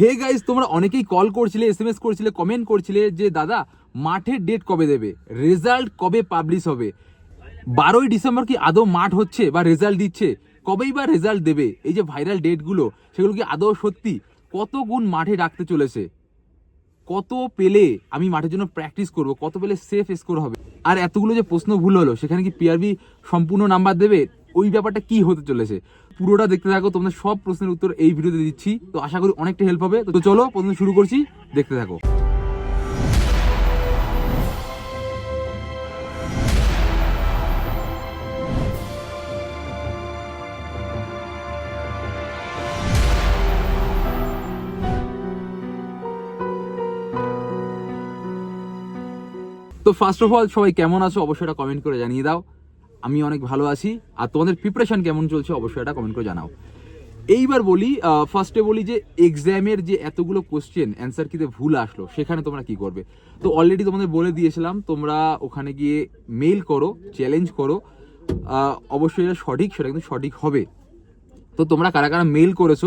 Hey guys তোমরা অনেকেই call করছিলে এস এম এস করছিলে কমেন্ট করছিলে যে, দাদা, মাঠের ডেট কবে দেবে? রেজাল্ট কবে পাবলিশ হবে? বারোই ডিসেম্বর কি আদৌ মাঠ হচ্ছে বা রেজাল্ট দিচ্ছে? কবেই বা রেজাল্ট দেবে? এই যে ভাইরাল ডেটগুলো সেগুলো কি আদৌ সত্যি? কত গুণ মাঠে রাখতে চলেছে? কত পেলে আমি মাঠের জন্য প্র্যাকটিস করব? কত পেলে সেফ স্কোর হবে? আর এতগুলো যে প্রশ্ন ভুল হলো, সেখানে কি পিআরবি সম্পূর্ণ নাম্বার দেবে? ওই ব্যাপারটা কি হতে চলেছে? পুরোটা দেখতে থাকো, তোমাদের সব প্রশ্নের উত্তর এই ভিডিওতে দিচ্ছি। তো আশা করি অনেকটা হেল্প হবে। তো চলো, প্রথমে শুরু করছি, দেখতে থাকো। তো ফার্স্ট অফ অল সবাই কেমন আছো? অবশ্যই এটা কমেন্ট করে জানিয়ে দাও। আমি অনেক ভালো আছি। আর তোমাদের প্রিপারেশন কেমন চলছে অবশ্যই এটা কমেন্ট করে জানাও। এইবার বলি ফার্স্টে বলি যে এক্সামের যে এতগুলো কোশ্চেন অ্যান্সার কিতে ভুল আসলো, সেখানে তোমরা কি করবে? তো অলরেডি তোমাদের বলে দিয়েছিলাম, তোমরা ওখানে গিয়ে মেল করো চ্যালেঞ্জ করো। অবশ্যই এটা সঠিক, সেটা কিন্তু সঠিক হবে। তো তোমরা কারা কারা মেল করেছ,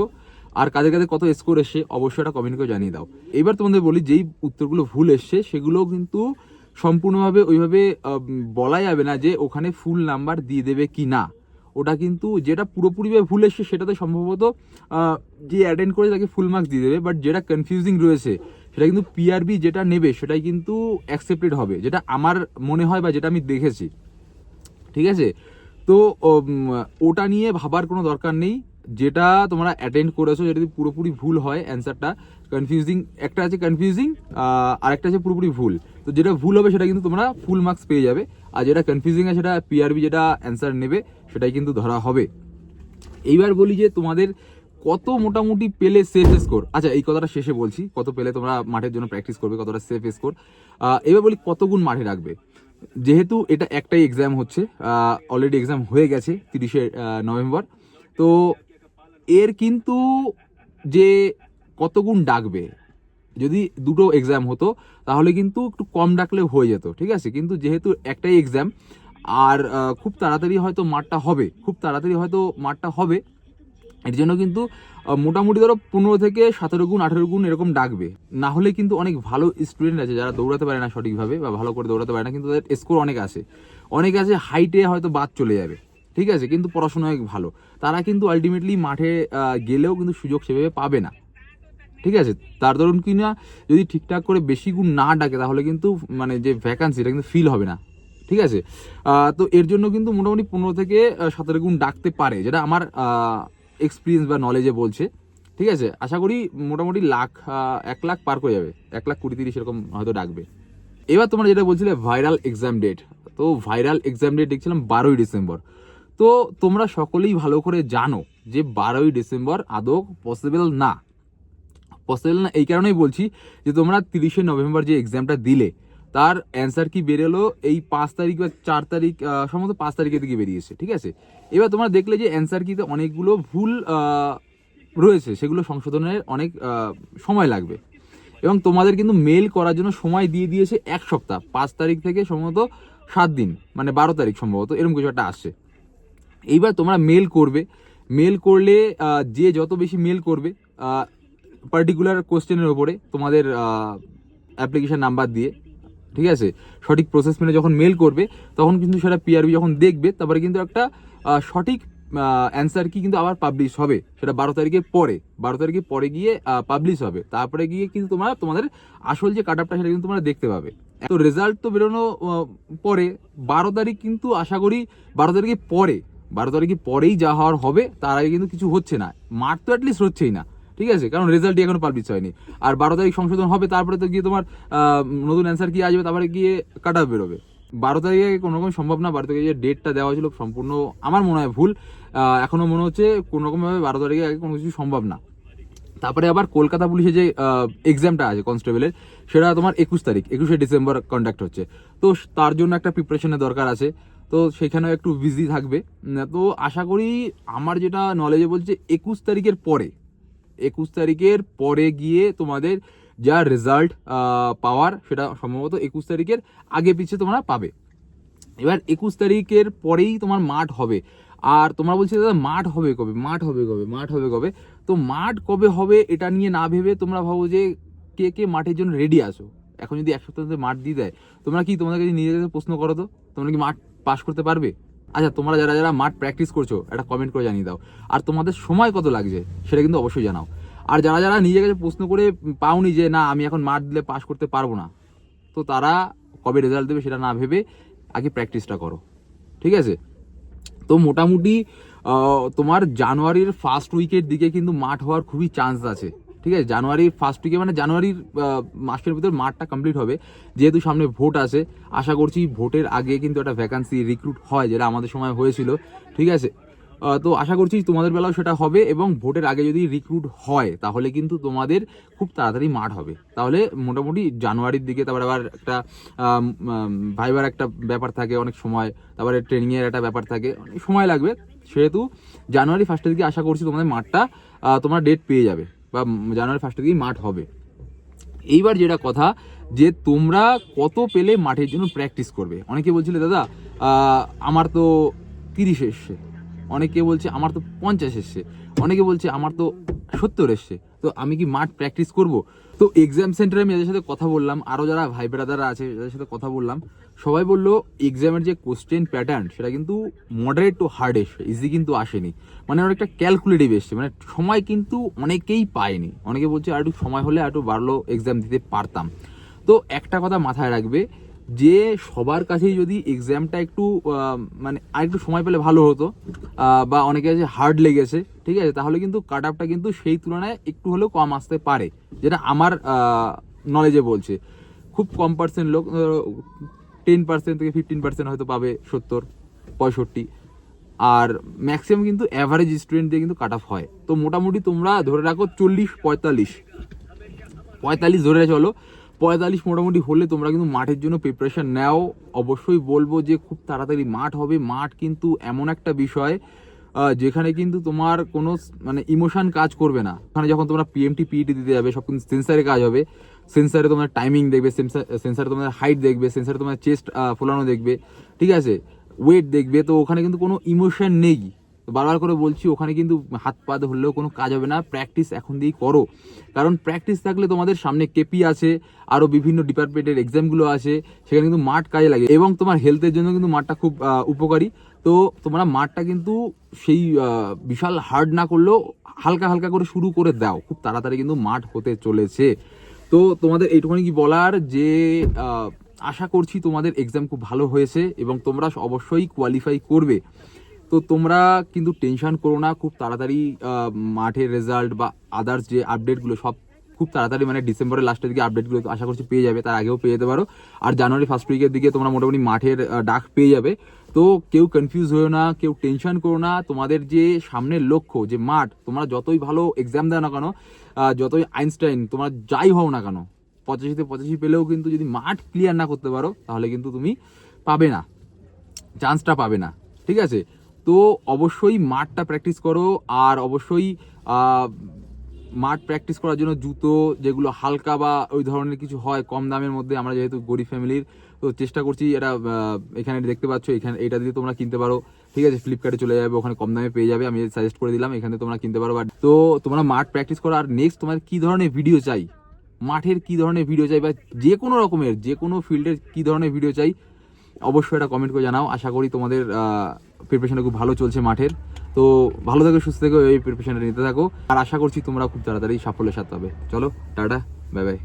আর কাদের কাদের কত স্কোর এসছে, অবশ্যই এটা কমেন্ট করে জানিয়ে দাও। এবার তোমাদের বলি, যেই উত্তরগুলো ভুল এসছে সেগুলো কিন্তু সম্পূর্ণভাবে ওইভাবে বলা যাবে না যে ওখানে ফুল নাম্বার দিয়ে দেবে কি না। ওটা কিন্তু যেটা পুরোপুরিভাবে ভুল এসছে সেটাতে সম্ভবত যে অ্যাটেন্ড করে তাকে ফুল মার্কস দিয়ে দেবে বাট যেটা কনফিউজিং রয়েছে, সেটা কিন্তু পিআরবি যেটা নেবে, সেটাই কিন্তু অ্যাকসেপ্টেড হবে, যেটা আমার মনে হয় বা যেটা আমি দেখেছি। ঠিক আছে? তো ওটা নিয়ে ভাবার কোনো দরকার নেই। যেটা তোমরা অ্যাটেন্ড করেছ, যেটা যদি পুরোপুরি ভুল হয় অ্যান্সারটা কনফিউজিং একটা আছে কনফিউজিং আর একটা আছে পুরোপুরি ভুল। তো যেটা ভুল হবে সেটা কিন্তু তোমরা ফুল মার্কস পেয়ে যাবে। আর যেটা কনফিউজিং আছে সেটা পিআরবি যেটা অ্যান্সার নেবে, সেটাই কিন্তু ধরা হবে। এইবার বলি যে তোমাদের কত মোটামুটি পেলে সেফ স্কোর আচ্ছা এই কথাটা শেষে বলছি, কত পেলে তোমরা মাঠের জন্য প্র্যাকটিস করবে, কতটা সেফ স্কোর এবার বলি কত গুণ মাঠে রাখবে। যেহেতু এটা একটাই এক্সাম হচ্ছে অলরেডি এক্সাম হয়ে গেছে, তিরিশে নভেম্বর। তো এর কিন্তু যে কত গুণ ডাকবে, যদি দুটো এক্সাম হতো, তাহলে কিন্তু একটু কম ডাকলে হয়ে যেত, ঠিক আছে? কিন্তু যেহেতু একটাই এক্সাম আর খুব তাড়াতাড়ি হয়তো মাঠটা হবে, খুব তাড়াতাড়ি হয়তো মাঠটা হবে, এর জন্য কিন্তু মোটামুটি ধরো পনেরো থেকে সতেরো গুণ, আঠেরো গুণ এরকম ডাকবে। না হলে কিন্তু অনেক ভালো স্টুডেন্ট আছে, যারা দৌড়াতে পারে না সঠিকভাবে বা ভালো করে দৌড়াতে পারে না, কিন্তু তাদের স্কোর অনেক আছে। অনেক আছে হাইটে হয়তো বাদ চলে যাবে। ঠিক আছে? কিন্তু পড়াশোনায় ভালো। তারা কিন্তু আলটিমেটলি মাঠে গেলেও কিন্তু সুযোগ সেভাবে পাবে না। ঠিক আছে? তার ধরুন কি না, যদি ঠিকঠাক করে বেশি গুণ না ডাকে, তাহলে কিন্তু মানে যে ভ্যাকান্সি এটা কিন্তু ফিল হবে না। ঠিক আছে? তো এর জন্য কিন্তু মোটামুটি পনেরো থেকে সতেরো গুণ ডাকতে পারে, যেটা আমার এক্সপিরিয়েন্স বা নলেজে বলছে। ঠিক আছে? আশা করি মোটামুটি লাখ এক লাখ পার করে যাবে। এক লাখ কুড়ি তিরিশ এরকম হয়তো ডাকবে। এবার তোমরা যেটা বলছিলে ভাইরাল এক্সাম ডেট তো ভাইরাল এক্সাম ডেট দেখছিলাম বারোই ডিসেম্বর। তো তোমরা সকলেই ভালো করে জানো যে বারোই ডিসেম্বর আদৌ পসিবল না। পসিবল না এই কারণেই বলছি যে তোমরা তিরিশে নভেম্বর যে এক্সামটা দিলে, তার অ্যান্সার কি বেরোলো? এই পাঁচ তারিখ বা চার তারিখ সম্ভবত পাঁচ তারিখের দিকে বেরিয়েছে, ঠিক আছে? এবার তোমরা দেখলে যে অ্যান্সার কিতে অনেকগুলো ভুল রয়েছে, সেগুলো সংশোধনের অনেক সময় লাগবে। এবং তোমাদের কিন্তু মেল করার জন্য সময় দিয়ে দিয়েছে এক সপ্তাহ, পাঁচ তারিখ থেকে সম্ভবত সাত দিন মানে বারো তারিখ সম্ভবত, এরকম কিছু একটা আসছে। এইবার তোমরা মেল করবে। মেল করলে যে যত বেশি মেল করবে পার্টিকুলার কোশ্চেনের ওপরে তোমাদের অ্যাপ্লিকেশন নাম্বার দিয়ে, ঠিক আছে? সঠিক প্রসেস মেনে যখন মেল করবে, তখন কিন্তু সেটা পিআরবি যখন দেখবে, তারপরে কিন্তু একটা সঠিক অ্যান্সার কি কিন্তু আবার পাবলিশ হবে। সেটা বারো তারিখের পরে, বারো তারিখের পরে গিয়ে পাবলিশ হবে। তারপরে গিয়ে কিন্তু তোমরা তোমাদের আসল যে কাট আপটা সেটা কিন্তু তোমরা দেখতে পাবে। তো রেজাল্ট তো বেরোনো পরে। বারো তারিখ কিন্তু আশা করি বারো তারিখের পরে। বারো তারিখে পরেই যা হওয়ার হবে তার আগে কিন্তু কিছু হচ্ছে না। মার্চ তো অ্যাটলিস্ট হচ্ছেই না ঠিক আছে? কারণ রেজাল্টই এখনও পাবলিশ হয়নি। আর বারো তারিখ সংশোধন হবে তারপরে তো গিয়ে তোমার নতুন অ্যান্সার কি আসবে তারপরে গিয়ে কাট বেরোবে। বারো তারিখে কোনো রকম সম্ভব না বারো তারিখে যে ডেটটা দেওয়া হয়েছিল সম্পূর্ণ আমার মনে হয় ভুল। আহ, এখনও মনে হচ্ছে কোনো রকমভাবে বারো তারিখে আগে কোনো কিছু সম্ভব না। তারপরে আবার কলকাতা পুলিশের যে এক্সামটা আছে কনস্টেবলের সেটা তোমার একুশ তারিখ একুশে ডিসেম্বর কন্ডাক্ট হচ্ছে। তো তার জন্য একটা প্রিপারেশনের দরকার আছে। তো সেখানেও একটু বিজি থাকবে। তো আশা করি আমার যেটা নলেজে বলছে, একুশ তারিখের পরে, একুশ তারিখের পরে গিয়ে তোমাদের যা রেজাল্ট পাওয়ার, সেটা সম্ভবত একুশ তারিখের আগে পিছিয়ে তোমরা পাবে। এবার একুশ তারিখের পরেই তোমার মাঠ হবে। আর তোমরা বলছিলে, দাদা, মাঠ হবে কবে? মাঠ হবে কবে? মাঠ হবে কবে? তো মাঠ কবে হবে এটা নিয়ে না ভেবে তোমরা ভাবো যে কে কে মাঠের জন্য রেডি আসো এখন যদি এক সপ্তাহ মাঠ দিয়ে দেয়, তোমরা কি তোমাদের কাছে নিজেদের প্রশ্ন করো তো? তোমরা কি মাঠ পাস করতে পারবে? আচ্ছা তোমরা যারা যারা মাঠ প্র্যাকটিস করছ, একটা কমেন্ট করে জানিয়ে দাও। আর তোমাদের সময় কত লাগছে, সেটা কিন্তু অবশ্যই জানাও। আর যারা যারা নিজের কাছে প্রশ্ন করে পাওনি যে, না, আমি এখন মাঠ দিলে পাস করতে পারব না, তো তারা কবে রেজাল্ট দেবে সেটা না ভেবে আগে প্র্যাকটিসটা করো। ঠিক আছে? তো মোটামুটি তোমার জানুয়ারির ফার্স্ট উইকের দিকে কিন্তু মাঠ হওয়ার খুবই চান্স আছে। ঠিক আছে? জানুয়ারির ফার্স্ট উইকে মানে জানুয়ারির মাসের ভিতর মাঠটা কমপ্লিট হবে। যেহেতু সামনে ভোট আছে, আশা করছি ভোটের আগে কিন্তু একটা ভ্যাকান্সি রিক্রুট হয়, যেটা আমাদের সময় হয়েছিল। ঠিক আছে? তো আশা করছি তোমাদের বেলাও সেটা হবে এবং ভোটের আগে যদি রিক্রুট হয়, তাহলে কিন্তু তোমাদের খুব তাড়াতাড়ি মাঠ হবে। তাহলে মোটামুটি জানুয়ারির দিকে তারপর আবার একটা ভাইবার একটা ব্যাপার থাকে অনেক সময়। তারপরে ট্রেনিংয়ের একটা ব্যাপার থাকে, অনেক সময় লাগবে। সেহেতু জানুয়ারি ফার্স্টের দিকে আশা করছি তোমাদের মাঠটা তোমরা ডেট পেয়ে যাবে। বা জানুয়ারি ফার্স্টের দিকে মাঠ হবে। এইবার যেটা কথা, যে তোমরা কত পেলে মাঠের জন্য প্র্যাকটিস করবে। অনেকে বলছিলে, দাদা আমার তো তিরিশ এসছে। অনেকে বলছে, আমার তো পঞ্চাশ এসছে। অনেকে বলছে, আমার তো সত্তর এসছে। তো আমি কি মাঠ প্র্যাকটিস করব? তো এক্সাম সেন্টারে আমি যাদের সাথে কথা বললাম আরও যারা ভাই ব্রাদাররা আছে যাদের সাথে কথা বললাম। সবাই বলল এক্সামের যে কোশ্চেন প্যাটার্ন সেটা কিন্তু মডারেট টু হার্ড এসছে ইজি কিন্তু আসেনি। মানে অনেকটা ক্যালকুলেটিভ এসছে মানে সময় কিন্তু অনেকেই পায়নি। অনেকে বলছে, আর একটু সময় হলে আর একটু বাড়লো এক্সাম দিতে পারতাম। তো একটা কথা মাথায় রাখবে যে সবার কাছেই যদি এক্সামটা একটু মানে আর একটু সময় পেলে ভালো হতো বা অনেকে আছে হার্ড লেগেছে, ঠিক আছে? তাহলে কিন্তু কাট আপটা কিন্তু সেই তুলনায় একটু হলেও কম আসতে পারে, যেটা আমার নলেজে বলছে। খুব কম পার্সেন্ট লোক টেন পার্সেন্ট থেকে ফিফটিন পার্সেন্ট হয়তো পাবে সত্তর, পঁয়ষট্টি। আর ম্যাক্সিমাম কিন্তু অ্যাভারেজ স্টুডেন্ট দিয়ে কিন্তু কাট অফ হয়। তো মোটামুটি তোমরা ধরে রাখো চল্লিশ, পঁয়তাল্লিশ। পঁয়তাল্লিশ ধরে চলো। পঁয়তাল্লিশ মোটামুটি হলে তোমরা কিন্তু মাঠের জন্য প্রিপারেশান নেও। অবশ্যই বলব যে খুব তাড়াতাড়ি মাঠ হবে। মাঠ কিন্তু এমন একটা বিষয় যেখানে কিন্তু তোমার কোনো মানে ইমোশান কাজ করবে না। ওখানে যখন তোমরা পিএমটি পিইটি দিতে যাবে, সব কিন্তু সেন্সারে কাজ হবে। সেন্সারে তোমার টাইমিং দেখবে সেন্সারে তোমার হাইট দেখবে সেন্সারে তোমার চেস্ট ফোলানো দেখবে। ঠিক আছে? ওয়েট দেখবে। তো ওখানে কিন্তু কোনো ইমোশন নেই। তো বারবার করে বলছি, ওখানে কিন্তু হাত পা ধরলেও কোনো কাজ হবে না প্র্যাকটিস এখন দিয়েই করো। কারণ প্র্যাকটিস থাকলে তোমাদের সামনে কেপি আছে আরও বিভিন্ন ডিপার্টমেন্টের এক্সামগুলো আছে, সেখানে কিন্তু মাঠ কাজে লাগে। এবং তোমার হেলথের জন্য কিন্তু মাঠটা খুব উপকারী। তো তোমরা মাঠটা কিন্তু সেই বিশাল হার্ড না করলেও হালকা হালকা করে শুরু করে দাও। খুব তাড়াতাড়ি কিন্তু মাঠ হতে চলেছে। তো তোমাদের এইটুকুনি কি বলার যে আশা করছি তোমাদের এক্সাম খুব ভালো হয়েছে এবং তোমরা অবশ্যই কোয়ালিফাই করবে। তো তোমরা কিন্তু টেনশন করো না, খুব তাড়াতাড়ি মাঠের রেজাল্ট বা আদার্স যে আপডেটগুলো সব খুব তাড়াতাড়ি মানে ডিসেম্বরের লাস্টের দিকে আপডেটগুলো আশা করছি পেয়ে যাবে, তার আগেও পেয়ে যেতে পারো। আর জানুয়ারি ফার্স্ট উইকের দিকে তোমরা মোটামুটি মাঠের ডাক পেয়ে যাবে। তো কেউ কনফিউজ হয়েও না, কেউ টেনশন করো না, তোমাদের যে সামনের লক্ষ্য, যে মাঠ, তোমরা যতই ভালো এক্সাম দাও না কেন যতই আইনস্টাইন তোমরা যাই হও না কেন পঁচাশিতে পঁচাশি পেলেও কিন্তু যদি মাঠ ক্লিয়ার না করতে পারো, তাহলে কিন্তু তুমি পাবে না চান্সটা পাবে না, ঠিক আছে? তো অবশ্যই মাঠটা প্র্যাকটিস করো আর অবশ্যই মাঠ প্র্যাকটিস করার জন্য জুতো যেগুলো হালকা বা ওই ধরনের কিছু হয় কম দামের মধ্যে, আমরা যেহেতু গরিব ফ্যামিলির তো চেষ্টা করছি এটা এখানে দেখতে পাচ্ছ, এখানে এটা দিয়ে তোমরা কিনতে পারো। ঠিক আছে ফ্লিপকার্টে চলে যাবে, ওখানে কম দামে পেয়ে যাবে, আমি সাজেস্ট করে দিলাম, এখানে তোমরা কিনতে পারো। বাট তো তোমরা মাঠ প্র্যাকটিস করো, আর নেক্সট তোমার কি ধরনের ভিডিও চাই? মাঠের কি ধরনের ভিডিও চাই? বা যে কোনো রকমের যে কোনো ফিল্ডের কি ধরনের ভিডিও চাই? অবশ্যই এটা কমেন্ট করে জানাও। আশা করি তোমাদের প্রিপারেশনটা খুব ভালো চলছে মাঠের। তো ভালো থাকো, সুস্থ থেকো, এই প্রিপারেশনটা নিতে থাকো। আর আশা করছি তোমরা খুব তাড়াতাড়ি সাফল্যের সাথে হবে চলো, টাটা বাই বাই